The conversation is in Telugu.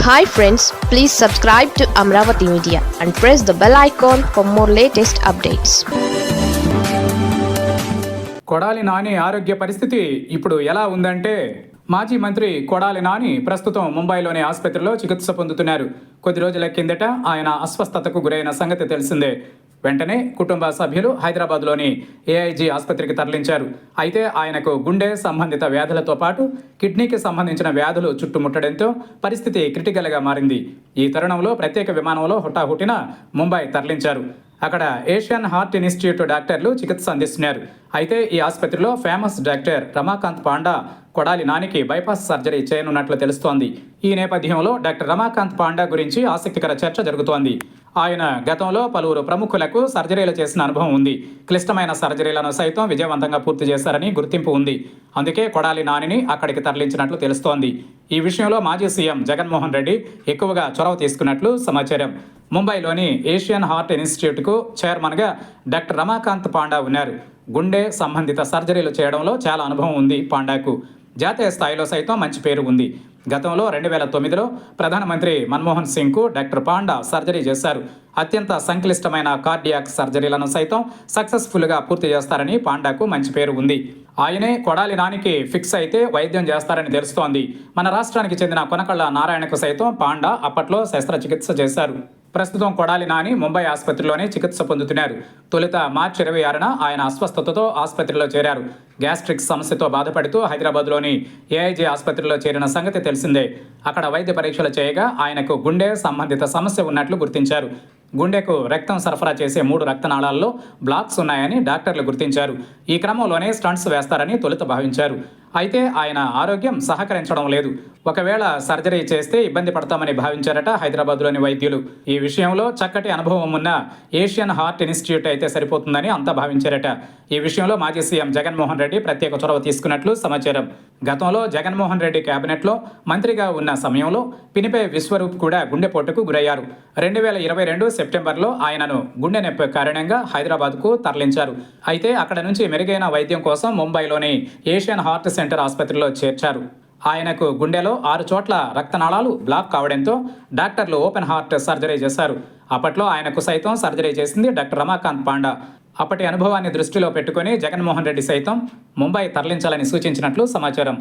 Hi friends please subscribe to Amaravati media and press the bell icon for more latest updates Kodali Nani ఆరోగ్య పరిస్థితి ఇప్పుడు ఎలా ఉందంటే మాజీ మంత్రి కొడాలి నాని ప్రస్తుతం ముంబైలోని ఆసుపత్రిలో చికిత్స పొందుతున్నారు. కొద్ది రోజుల కిందట ఆయన అస్వస్థతకు గురైన సంగతి తెలిసిందే. వెంటనే కుటుంబ సభ్యులు హైదరాబాద్లోని ఏఐజీ ఆసుపత్రికి తరలించారు. అయితే ఆయనకు గుండె సంబంధిత వ్యాధులతో పాటు కిడ్నీకి సంబంధించిన వ్యాధులు చుట్టుముట్టడంతో పరిస్థితి క్రిటికల్గా మారింది. ఈ తరుణంలో ప్రత్యేక విమానంలో హుటాహుటిన ముంబై తరలించారు. అక్కడ ఏషియన్ హార్ట్ ఇన్స్టిట్యూట్ డాక్టర్లు చికిత్స అందిస్తున్నారు. అయితే ఈ ఆసుపత్రిలో ఫేమస్ డాక్టర్ రమాకాంత్ పాండా కొడాలి నానికి బైపాస్ సర్జరీ చేయనున్నట్లు తెలుస్తోంది. ఈ నేపథ్యంలో డాక్టర్ రమాకాంత్ పాండా గురించి ఆసక్తికర చర్చ జరుగుతోంది. ఆయన గతంలో పలువురు ప్రముఖులకు సర్జరీలు చేసిన అనుభవం ఉంది. క్లిష్టమైన సర్జరీలను సైతం విజయవంతంగా పూర్తి చేశారని గుర్తింపు ఉంది. అందుకే కొడాలి నానిని అక్కడికి తరలించినట్లు తెలుస్తోంది. ఈ విషయంలో మాజీ సీఎం జగన్మోహన్ రెడ్డి ఎక్కువగా చొరవ తీసుకున్నట్లు సమాచారం. ముంబైలోని ఏషియన్ హార్ట్ ఇన్స్టిట్యూట్కు చైర్మన్గా డాక్టర్ రమాకాంత్ పాండా ఉన్నారు. గుండె సంబంధిత సర్జరీలు చేయడంలో చాలా అనుభవం ఉంది పాండాకు. జాతీయ స్థాయిలో సైతం మంచి పేరు ఉంది. గతంలో రెండు వేల తొమ్మిదిలో ప్రధానమంత్రి మన్మోహన్ సింగ్కు డాక్టర్ పాండా సర్జరీ చేశారు. అత్యంత సంక్లిష్టమైన కార్డియాక్ సర్జరీలను సైతం సక్సెస్ఫుల్గా పూర్తి చేస్తారని పాండాకు మంచి పేరు ఉంది. ఆయనే కొడాలి నానికి ఫిక్స్ అయితే వైద్యం చేస్తారని తెలుస్తోంది. మన రాష్ట్రానికి చెందిన కొనకళ్ళ నారాయణకు సైతం పాండా అప్పట్లో శస్త్రచికిత్స చేశారు. ప్రస్తుతం కొడాలి నాని ముంబై ఆసుపత్రిలోనే చికిత్స పొందుతున్నారు. తొలుత మార్చి ఇరవై ఆరున ఆయన అస్వస్థతతో ఆసుపత్రిలో చేరారు. గ్యాస్ట్రిక్ సమస్యతో బాధపడుతూ హైదరాబాద్లోని ఏఐజీ ఆసుపత్రిలో చేరిన సంగతి తెలిసిందే. అక్కడ వైద్య పరీక్షలు చేయగా ఆయనకు గుండె సంబంధిత సమస్య ఉన్నట్లు గుర్తించారు. గుండెకు రక్తం సరఫరా చేసే మూడు రక్తనాళాల్లో బ్లాక్స్ ఉన్నాయని డాక్టర్లు గుర్తించారు. ఈ క్రమంలోనే స్టంట్స్ వేస్తారని తొలుత భావించారు. అయితే ఆయన ఆరోగ్యం సహకరించడం లేదు. ఒకవేళ సర్జరీ చేస్తే ఇబ్బంది పడతామని భావించారట హైదరాబాద్లోని వైద్యులు. ఈ విషయంలో చక్కటి అనుభవం ఉన్న ఏషియన్ హార్ట్ ఇన్స్టిట్యూట్ అయితే సరిపోతుందని అంతా భావించారట. ఈ విషయంలో మాజీ సీఎం జగన్మోహన్ రెడ్డి ప్రత్యేక చొరవ తీసుకున్నట్లు సమాచారం. గతంలో జగన్మోహన్ రెడ్డి కేబినెట్లో మంత్రిగా ఉన్న సమయంలో పినిపే విశ్వరూప్ కూడా గుండెపోటుకు గురయ్యారు. రెండు వేల ఇరవై రెండు సెప్టెంబర్లో ఆయనను గుండె నొప్పి కారణంగా హైదరాబాద్కు తరలించారు. అయితే అక్కడ నుంచి మెరుగైన వైద్యం కోసం ముంబైలోని ఏషియన్ హార్ట్ సెంటర్ ఆసుపత్రిలో చేర్చారు. ఆయనకు గుండెలో ఆరు చోట్ల రక్తనాళాలు బ్లాక్ కావడంతో డాక్టర్లు ఓపెన్ హార్ట్ సర్జరీ చేశారు. అప్పట్లో ఆయనకు సైతం సర్జరీ చేసింది డాక్టర్ రమాకాంత్ పాండా. అప్పటి అనుభవాన్ని దృష్టిలో పెట్టుకుని జగన్మోహన్ రెడ్డి సైతం ముంబై తరలించాలని సూచించినట్లు సమాచారం.